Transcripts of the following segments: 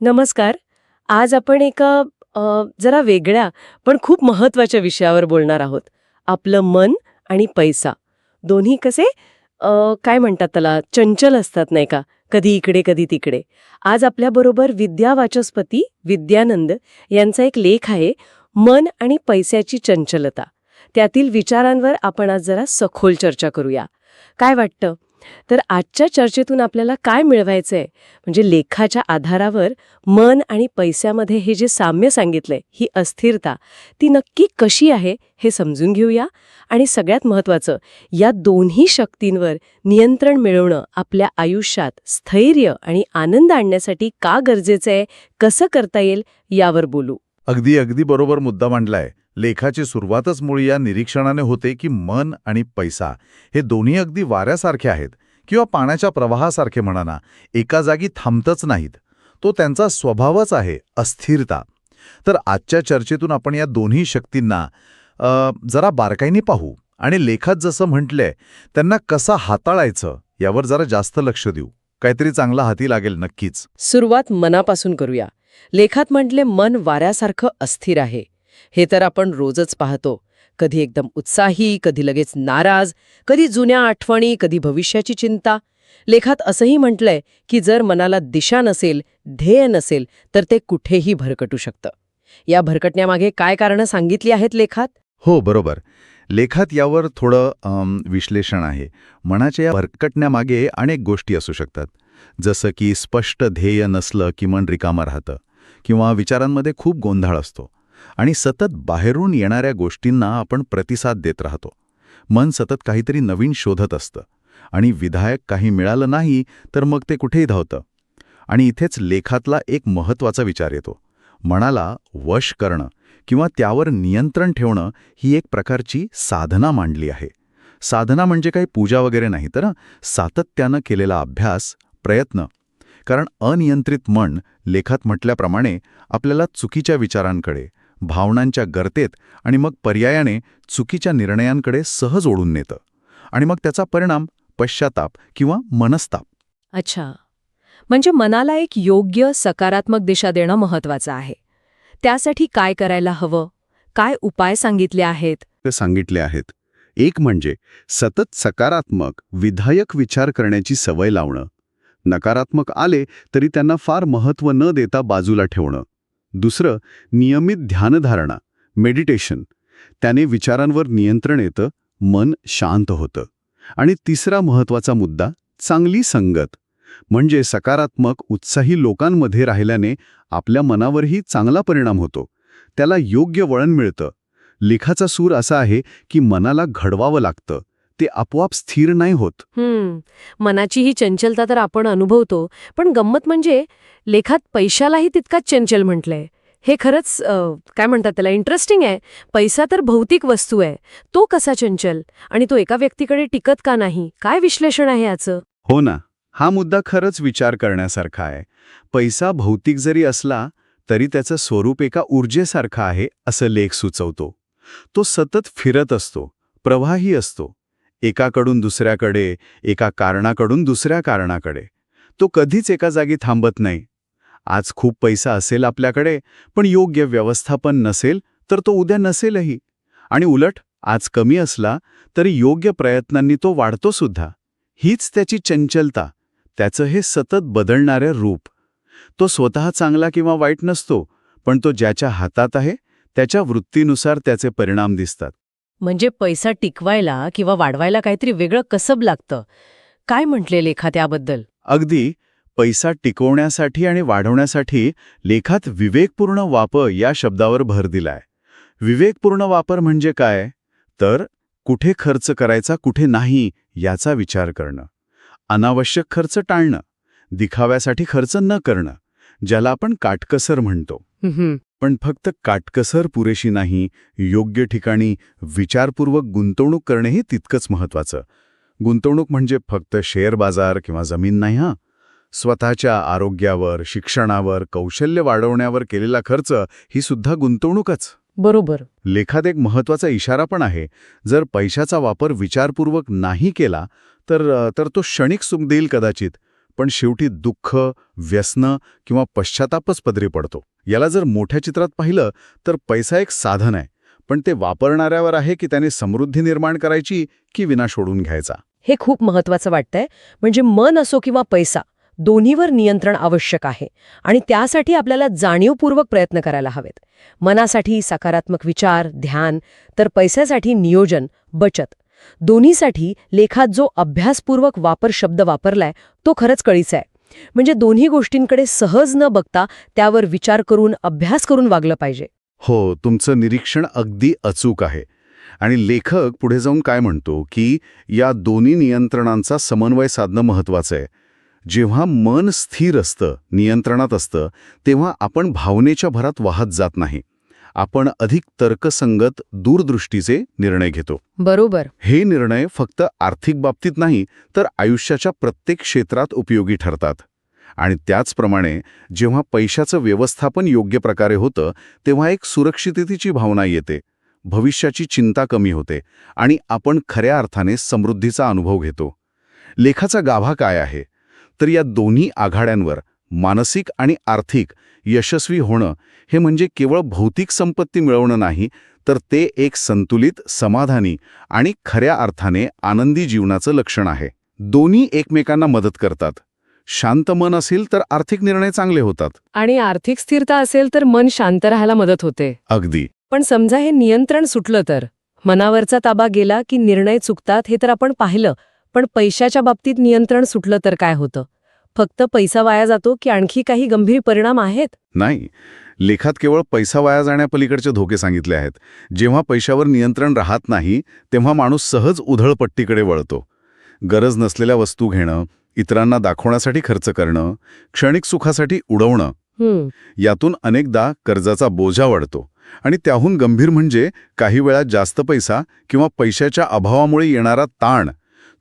नमस्कार. आज आपण एका अ, जरा वेगळ्या पण खूप महत्त्वाच्या विषयावर बोलणार आहोत. आपलं मन आणि पैसा. दोन्ही कसे अ, काय म्हणतात त्याला चंचल असतात नाही का? कधी इकडे कधी तिकडे. आज आपल्याबरोबर विद्या वाचस्पती विद्यानंद यांचा एक लेख आहे मन आणि पैशाची चंचलता. त्यातील विचारांवर आपण आज जरा सखोल चर्चा करूया. काय वाटतं? तर आजच्या चर्चेतून आपल्याला काय मिळवायचंय? म्हणजे लेखाच्या आधारावर मन आणि पैशामध्ये हे जे साम्य सांगितलंय ही अस्थिरता ती नक्की कशी आहे हे समजून घेऊया. आणि सगळ्यात महत्त्वाचं या दोन्ही शक्तींवर नियंत्रण मिळवणं आपल्या आयुष्यात स्थैर्य आणि आनंद आणण्यासाठी का गरजेचं आहे कसं करता येईल यावर बोलू. अगदी अगदी बरोबर मुद्दा मांडलाय. लेखाची सुरुवातच मुळी या निरीक्षणाने होते की मन आणि पैसा हे दोन्ही अगदी वाऱ्यासारखे आहेत किंवा पाण्याच्या प्रवाहासारखे म्हणा ना एका जागी थांबतच नाहीत. तो त्यांचा स्वभावच आहे अस्थिरता. तर आजच्या चर्चेतून आपण या दोन्ही शक्तींना जरा बारकाईने पाहू आणि लेखात जसं म्हटलंय त्यांना कसं हाताळायचं यावर जरा जास्त लक्ष देऊ. काहीतरी चांगला हाती लागेल नक्कीच. सुरुवात मनापासून करूया. लेखात म्हटले मन वाऱ्यासारखं अस्थिर आहे. हे तर आपण रोजच पाहतो. कधी एकदम उत्साही कधी लगेच नाराज कधी जुन्या आठवणी कधी भविष्याची चिंता. लेखात असंही म्हटलंय की जर मनाला दिशा नसेल ध्येय नसेल तर ते कुठेही भरकटू शकतं. या भरकटण्यामागे काय कारणं सांगितली आहेत लेखात? हो बरोबर. लेखात यावर थोडं विश्लेषण आहे. मनाच्या या भरकटण्यामागे अनेक गोष्टी असू शकतात. जसं की स्पष्ट ध्येय नसलं की मन रिकामं राहतं. किंवा विचारांमध्ये खूप गोंधळ असतो. आणि सतत बाहेरून येणाऱ्या गोष्टींना आपण प्रतिसाद देत राहतो. मन सतत काहीतरी नवीन शोधत असतं. आणि विधायक काही मिळालं नाही तर मग ते कुठेही धावतं. आणि इथेच लेखातला एक महत्त्वाचा विचार येतो. मनाला वश करणं किंवा त्यावर नियंत्रण ठेवणं ही एक प्रकारची साधना मांडली आहे. साधना म्हणजे काही पूजा वगैरे नाही तर सातत्यानं केलेला अभ्यास प्रयत्न. कारण अनियंत्रित मन लेखात म्हटल्याप्रमाणे आपल्याला चुकीच्या विचारांकडे भावनांच्या गर्तेत आणि मग पर्यायाने चुकीच्या निर्णयांकडे सहज ओढून नेतं. आणि मग त्याचा परिणाम पश्चाताप किंवा मनस्ताप. अच्छा. म्हणजे मनाला एक योग्य सकारात्मक दिशा देणं महत्वाचं आहे. त्यासाठी काय करायला हवं? काय उपाय सांगितले आहेत? ते सांगितले आहेत. एक म्हणजे सतत सकारात्मक विधायक विचार करण्याची सवय लावणं. नकारात्मक आले तरी त्यांना फार महत्त्व न देता बाजूला ठेवणं. दुसरं नियमित ध्यानधारणा मेडिटेशन त्याने विचारांवर नियंत्रण येतं मन शांत होतं. आणि तिसरा महत्त्वाचा मुद्दा चांगली संगत. म्हणजे सकारात्मक उत्साही लोकांमध्ये राहिल्याने आपल्या मनावरही चांगला परिणाम होतो. त्याला योग्य वळण मिळतं. लेखाचा सूर असा आहे की मनाला घडवावं लागतं. ते आपोआप स्थिर नाही होत. हम्म. मनाची ही चंचलता तर आपण अनुभवतो पण गंमत म्हणजे लेखात पैशालाही तितकाच चंचल म्हटलंय. हे खरंच काय म्हणतात त्याला इंटरेस्टिंग आहे. पैसा तर भौतिक वस्तू आहे. तो कसा चंचल? आणि तो एका व्यक्तीकडे टिकत का नाही? काय विश्लेषण आहे याचं? हो ना. हा मुद्दा खरंच विचार करण्यासारखा आहे. पैसा भौतिक जरी असला तरी त्याचं स्वरूप एका ऊर्जेसारखं आहे असं लेख सुचवतो. तो सतत फिरत असतो. प्रवाही असतो. एकाकडून दुसऱ्याकडे एका कारणाकडून दुसऱ्या कारणाकडे. तो कधीच एका जागी थांबत नाही. आज खूप पैसा असेल आपल्याकडे पण योग्य व्यवस्थापन नसेल तर तो उद्या नसेलही. आणि उलट आज कमी असला तरी योग्य प्रयत्नांनी तो वाढतो सुद्धा. हीच त्याची चंचलता. त्याचं हे सतत बदलणारे रूप. तो स्वतः चांगला किंवा वाईट नसतो पण तो ज्याच्या हातात आहे त्याच्या वृत्तीनुसार त्याचे परिणाम दिसतात. म्हणजे पैसा टिकवायला किंवा वाढवायला काहीतरी वेगळं कसब लागतं. काय म्हटले लेखा त्याबद्दल? अगदी पैसा टिकवण्यासाठी आणि वाढवण्यासाठी लेखात विवेकपूर्ण वापर या शब्दावर भर दिलाय. विवेकपूर्ण वापर म्हणजे काय? तर कुठे खर्च करायचा कुठे नाही याचा विचार करणं. अनावश्यक खर्च टाळणं. दिखाव्यासाठी खर्च न करणं ज्याला आपण काटकसर म्हणतो. पण फक्त काटकसर पुरेशी नाही योग्य ठिकाणी विचारपूर्वक गुंतवणूक करणेही तितकंच महत्वाचं गुंतवणूक म्हणजे फक्त शेअर बाजार किंवा जमीन नाही हां. स्वतःच्या आरोग्यावर शिक्षणावर कौशल्य वाढवण्यावर केलेला खर्च ही सुद्धा गुंतवणूकच. बरोबर. लेखात एक महत्त्वाचा इशारा पण आहे. जर पैशाचा वापर विचारपूर्वक नाही केला तर तर तो क्षणिक सुख देईल कदाचित. पण शेवटी दुःख व्यसनं किंवा पश्चातापच पदरी पडतो. याला जर मोठ्या चित्रात पाहिलं तर पैसा एक साधन आहे. पण ते वापरणाऱ्यावर आहे की त्याने समृद्धी निर्माण करायची की विनाश ओढून घ्यायचा? हे खूप महत्वाचं वाटतंय. म्हणजे मन असो किंवा पैसा दोन्हीवर नियंत्रण आवश्यक आहे. आणि त्यासाठी आपल्याला जाणीवपूर्वक प्रयत्न करायला हवेत. मनासाठी सकारात्मक विचार ध्यान तर पैशासाठी नियोजन बचत. दोन्हीसाठी लेखात जो अभ्यासपूर्वक वापर शब्द वापरलाय तो खरंच कळीचा आहे. म्हणजे दोन्ही गोष्टींकडे सहज न बघता त्यावर विचार करून अभ्यास करून वागलं पाहिजे. हो तुमचं निरीक्षण अगदी अचूक आहे. आणि लेखक पुढे जाऊन काय म्हणतो की या दोन्ही नियंत्रणांचा समन्वय साधणं महत्वाचं आहे. जेव्हा मन स्थिर असतं नियंत्रणात असतं तेव्हा आपण भावनेच्या भरात वाहत जात नाही. आपण अधिक तर्कसंगत दूरदृष्टीचे निर्णय घेतो. बरोबर. हे निर्णय फक्त आर्थिक बाबतीत नाही तर आयुष्याच्या प्रत्येक क्षेत्रात उपयोगी ठरतात. आणि त्याचप्रमाणे जेव्हा पैशाचं व्यवस्थापन योग्य प्रकारे होतं तेव्हा एक सुरक्षिततेची भावना येते. भविष्याची चिंता कमी होते आणि आपण खऱ्या अर्थाने समृद्धीचा अनुभव घेतो. लेखाचा गाभा काय आहे? तर या दोन्ही आघाड्यांवर मानसिक आणि आर्थिक यशस्वी होणं हे म्हणजे केवळ भौतिक संपत्ती मिळवणं नाही तर ते एक संतुलित समाधानी आणि खऱ्या अर्थाने आनंदी जीवनाचं लक्षण आहे. दोन्ही एकमेकांना मदत करतात. शांत मन असेल तर आर्थिक निर्णय चांगले होतात. आणि आर्थिक स्थिरता असेल तर मन शांत राहायला मदत होते. अगदी. पण समजा हे नियंत्रण सुटलं तर? मनावरचा ताबा गेला की निर्णय चुकतात हे तर आपण पाहिलं पण पैशाच्या बाबतीत नियंत्रण सुटलं तर काय होतं? फक्त पैसा वाया जातो की आणखी काही गंभीर परिणाम आहेत? नाही. लेखात केवळ पैसा वाया जाण्यापलीकडचे धोके सांगितले आहेत. जेव्हा पैशावर नियंत्रण राहत नाही तेव्हा माणूस सहज उधळपट्टीकडे वळतो. गरज नसलेल्या वस्तू घेणं इतरांना दाखवण्यासाठी खर्च करणं क्षणिक सुखासाठी उडवणं यातून अनेकदा कर्जाचा बोजा वाढतो. आणि त्याहून गंभीर म्हणजे काही वेळा जास्त पैसा किंवा पैशाच्या अभावामुळे येणारा ताण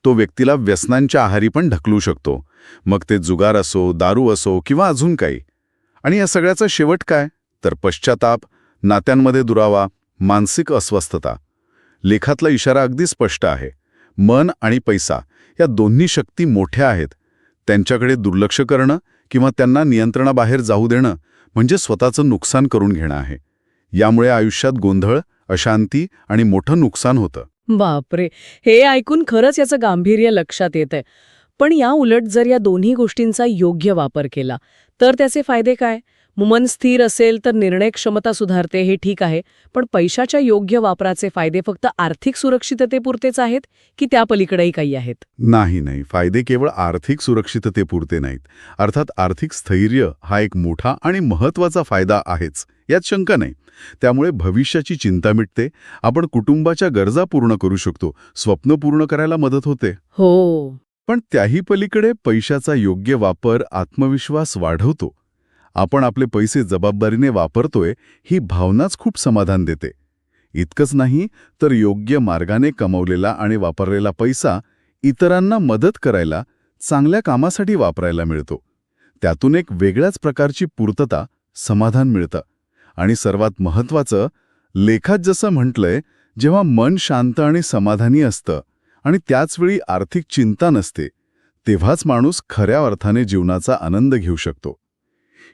तो व्यक्तीला व्यसनांच्या आहारी पण ढकलू शकतो. मग ते जुगार असो दारू असो किंवा अजून काही. आणि या सगळ्याचा शेवट काय? तर पश्चाताप नात्यांमध्ये दुरावा मानसिक अस्वस्थता. लेखातला इशारा अगदी स्पष्ट आहे. मन आणि पैसा या दोन्ही शक्ती मोठ्या आहेत. त्यांच्याकडे दुर्लक्ष करणं किंवा त्यांना नियंत्रणाबाहेर जाऊ देणं म्हणजे स्वतःचं नुकसान करून घेणं आहे. यामुळे आयुष्यात गोंधळ अशांती आणि मोठं नुकसान होतं. बापरे! हे ऐकून खरंच याचं गांभीर्य लक्षात येत आहे पण या उलट जर या दोन्ही गोष्टींचा योग्य वापर केला तर त्याचे फायदे काय? मन स्थिर असेल तर निर्णय क्षमता सुधारते हे ठीक आहे पण पैशाच्या योग्य वापराचे फायदे फक्त आर्थिक सुरक्षिततेपुरतेच आहेत की त्या पलीकडेही काही आहेत? नाही नाही. फायदे केवळ आर्थिक सुरक्षिततेपुरते नाहीत. अर्थात आर्थिक स्थैर्य हा एक मोठा आणि महत्त्वाचा फायदा आहेच यात शंका नाही. त्यामुळे भविष्याची चिंता मिटते. आपण कुटुंबाच्या गरजा पूर्ण करू शकतो. स्वप्न पूर्ण करायला मदत होते. हो. पण त्याही पलीकडे पैशाचा योग्य वापर आत्मविश्वास वाढवतो. आपण आपले पैसे जबाबदारीने वापरतोय ही भावनाच खूप समाधान देते. इतकंच नाही तर योग्य मार्गाने कमवलेला आणि वापरलेला पैसा इतरांना मदत करायला चांगल्या कामासाठी वापरायला मिळतो. त्यातून एक वेगळ्याच प्रकारची पूर्तता समाधान मिळतं. आणि सर्वात महत्वाचं लेखात जसं म्हटलंय जेव्हा मन शांत आणि समाधानी असतं आणि त्याचवेळी आर्थिक चिंता नसते तेव्हाच माणूस खऱ्या अर्थाने जीवनाचा आनंद घेऊ शकतो.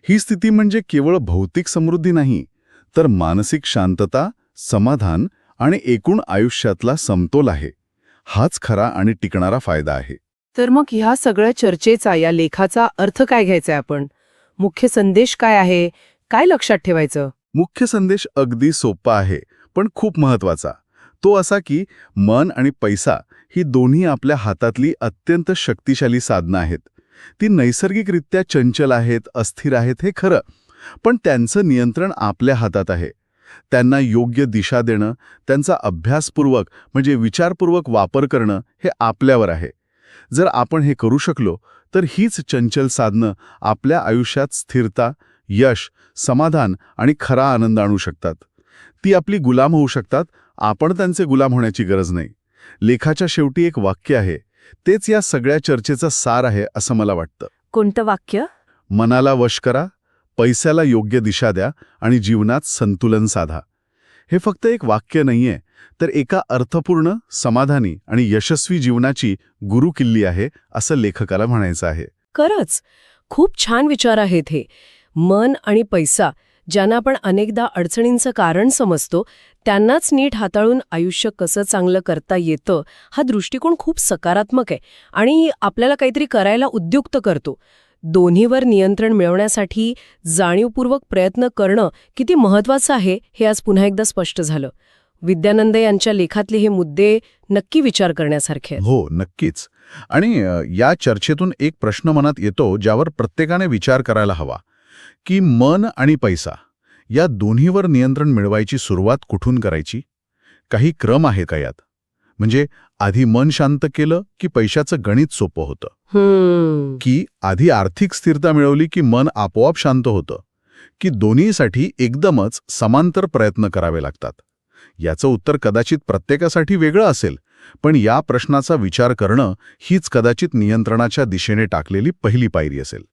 ही स्थिती म्हणजे केवळ भौतिक समृद्धी नाही तर मानसिक शांतता समाधान आणि एकूण आयुष्यातला समतोल आहे. हाच खरा आणि टिकणारा फायदा आहे. तर मग ह्या सगळ्या चर्चेचा या लेखाचा अर्थ काय घ्यायचा आपण? मुख्य संदेश काय आहे? काय लक्षात ठेवायचं? मुख्य संदेश अगदी सोपा आहे पण खूप महत्त्वाचा तो असा की मन आणि पैसा ही दोन्ही आपल्या हातातली अत्यंत शक्तिशाली साधनं आहेत. ती नैसर्गिकरित्या चंचल आहेत अस्थिर आहेत हे खरं पण त्यांचं नियंत्रण आपल्या हातात आहे. त्यांना योग्य दिशा देणं त्यांचा अभ्यासपूर्वक म्हणजे विचारपूर्वक वापर करणं हे आपल्यावर आहे. जर आपण हे करू शकलो तर हीच चंचल साधनं आपल्या आयुष्यात स्थिरता यश समाधान आणि खरा आनंद आणू शकतात. ती आपली गुलाम होऊ शकतात आपण त्यांचे गुलाम होण्याची गरज नाही. लेखाच्या शेवटी एक वाक्य आहे. तेच या सगळ्या चर्चेचा सार आहे असं मला वाटतं. कोणतं वाक्य? मनाला वश करा पैशाला योग्य दिशा द्या आणि जीवनात संतुलन साधा. हे फक्त एक वाक्य नाहीये तर एका अर्थपूर्ण समाधानी आणि यशस्वी जीवनाची गुरुकिल्ली आहे असं लेखकाला म्हणायचं आहे. खरंच खूप छान विचार आहेत हे. मन आणि पैसा ज्यांना आपण अनेकदा अडचणींचं कारण समजतो त्यांनाच नीट हाताळून आयुष्य कसं चांगलं करता येतं हा दृष्टिकोन खूप सकारात्मक आहे आणि आपल्याला काहीतरी करायला उद्युक्त करतो. दोन्हीवर नियंत्रण मिळवण्यासाठी जाणीवपूर्वक प्रयत्न करणं किती महत्वाचं आहे हे आज पुन्हा एकदा स्पष्ट झालं. विद्यानंद यांच्या लेखातले हे मुद्दे नक्की विचार करण्यासारखे हो नक्कीच. आणि या चर्चेतून एक प्रश्न मनात येतो ज्यावर प्रत्येकाने विचार करायला हवा. की मन आणि पैसा या दोन्हीवर नियंत्रण मिळवायची सुरुवात कुठून करायची? काही क्रम आहे का यात? म्हणजे आधी मन शांत केलं की पैशाचं गणित सोपं होतं. की आधी आर्थिक स्थिरता मिळवली की मन आपोआप शांत होतं. की दोन्हीसाठी एकदमच समांतर प्रयत्न करावे लागतात. याचं उत्तर कदाचित प्रत्येकासाठी वेगळं असेल पण या प्रश्नाचा विचार करणं हीच कदाचित नियंत्रणाच्या दिशेने टाकलेली पहिली पायरी असेल.